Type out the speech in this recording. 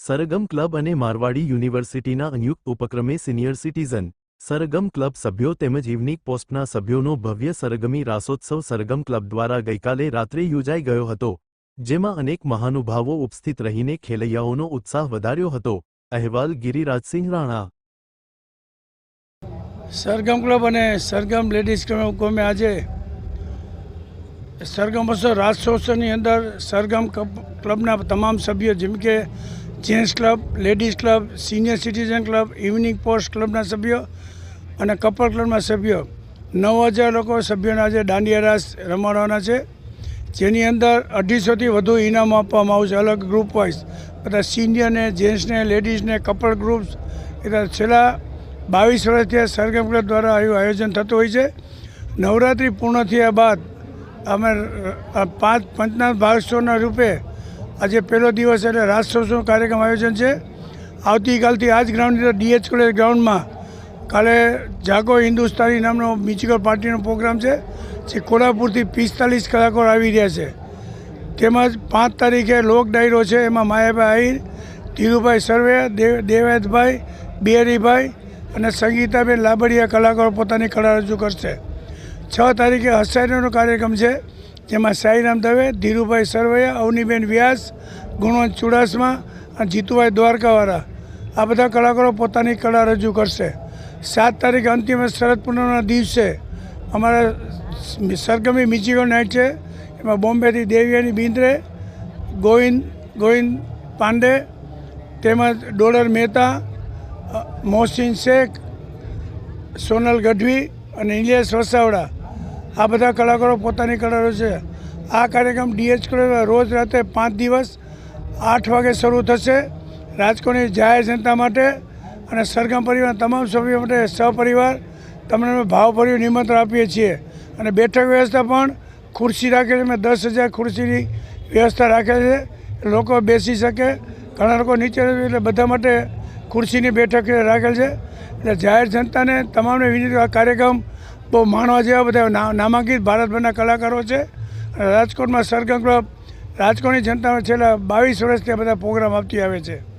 Sargam club અને મારવાડી યુનિવર્સિટીના સંયુક્ત ઉપક્રમે સિનિયર સિટીઝન. સરગમ ક્લબ સભ્યો તેમજ ઇવનિંગ પોસ્ટના સભ્યોનો ભવ્ય સરગમી રાસોત્સવ સરગમ ક્લબ દ્વારા ગઈકાલે રાત્રે યોજાઈ ગયો હતો, જેમાં અનેક મહાનુભાવો ઉપસ્થિત રહીને ખેલૈયાઓનો ઉત્સાહ વધાર્યો હતો. અહેવાલ ગિરિરાજસિંહ રાણા. સરગમ ક્લબ અને સરગમ લેડીઝ કોમે આજે સરગમ રાસોત્સવની અંદર સરગમ ક્લબના તમામ સભ્યો જેમ કે gents club, ladies club, senior citizen club, evening post ક્લબના સભ્યો અને કપલ ક્લબના સભ્યો. નવ હજાર લોકો સભ્યોના આજે દાંડિયા રાસ રમાડવાના છે. જેની અંદર અઢીસોથી વધુ ઇનામ આપવામાં આવશે, અલગ ગ્રુપ વાઇઝ બધા સિનિયરને જેન્ટ્સને લેડીઝને કપલ ગ્રુપ્સ એટલે છેલ્લા બાવીસ વર્ષથી સરગમ ક્લબ દ્વારા આવ્યું આયોજન થતું હોય છે. નવરાત્રિ પૂર્ણ થયા બાદ અમે પાંચ, પંચનાથ ભાગસોના રૂપે આજે પહેલો દિવસ એટલે રાષ્ટ્રોત્સવ કાર્યક્રમ આયોજન છે. આવતીકાલથી આ જ ગ્રાઉન્ડ ડીએચ કોલેજ ગ્રાઉન્ડમાં કાલે જાગો હિન્દુસ્તાની નામનો મ્યુઝિકલ પાર્ટીનો પ્રોગ્રામ છે, જે કોલ્હાપુરથી પિસ્તાલીસ કલાકારો આવી રહ્યા છે. તેમજ પાંચ તારીખે લોક ડાયરો છે, એમાં માયાભાઈ આહિર, ધીરુભાઈ સર્વે દેવ, દેવાયતભાઈ, બિહારીભાઈ અને સંગીતાબેન લાબડિયા કલાકારો પોતાની કળા રજૂ કરશે. છ તારીખે હસાઈનો કાર્યક્રમ છે. જેમાં સાઈરામ દવે, ધીરુભાઈ સરવૈયા, અવનીબેન વ્યાસ, ગુણવંત ચુડાસમા, અને જીતુભાઈ દ્વારકાવાળા. આ બધા કલાકારો પોતાની કળા રજૂ કરશે. સાત તારીખ અંતિમ શરદ પૂર્ણિમાના દિવસે અમારા સરગમી મિચિગો નાઇટ છે. એમાં બોમ્બેથી દેવિયાની બિંદ્રે ગોવિંદ ગોવિંદ પાંડે, તેમજ ડોલર મહેતા મોહસિન શેખ, સોનલ ગઢવી અને ઇલિયાસ વસાવડા. આ બધા કલાકારો પોતાની કલાકારો છે. આ કાર્યક્રમ ડીએચ કોલેજમાં રોજ રાતે પાંચ દિવસ આઠ વાગે શરૂ થશે. રાજકોટની જાહેર જનતા માટે અને સરગમ પરિવાર, તમામ સભ્યો માટે સહપરિવાર, તમને ભાવભર્યું નિમંત્રણ આપીએ છીએ. અને બેઠક વ્યવસ્થા પણ ખુરશી રાખે છે. દસ હજાર ખુરશીની વ્યવસ્થા રાખે છે. લોકો બેસી શકે. ઘણા લોકો નીચે એટલે બધા માટે ખુરશીની બેઠક રાખેલ છે. એટલે જાહેર જનતાને તમામને વિનંતી, આ કાર્યક્રમ બહુ માણવા જેવા બધા ના- નામાંકિત ભારતભરના કલાકારો છે. રાજકોટમાં સરગમ ક્લબ, રાજકોટની જનતામાં છેલ્લા બાવીસ વર્ષથી બધા પ્રોગ્રામ આપતી આવે છે.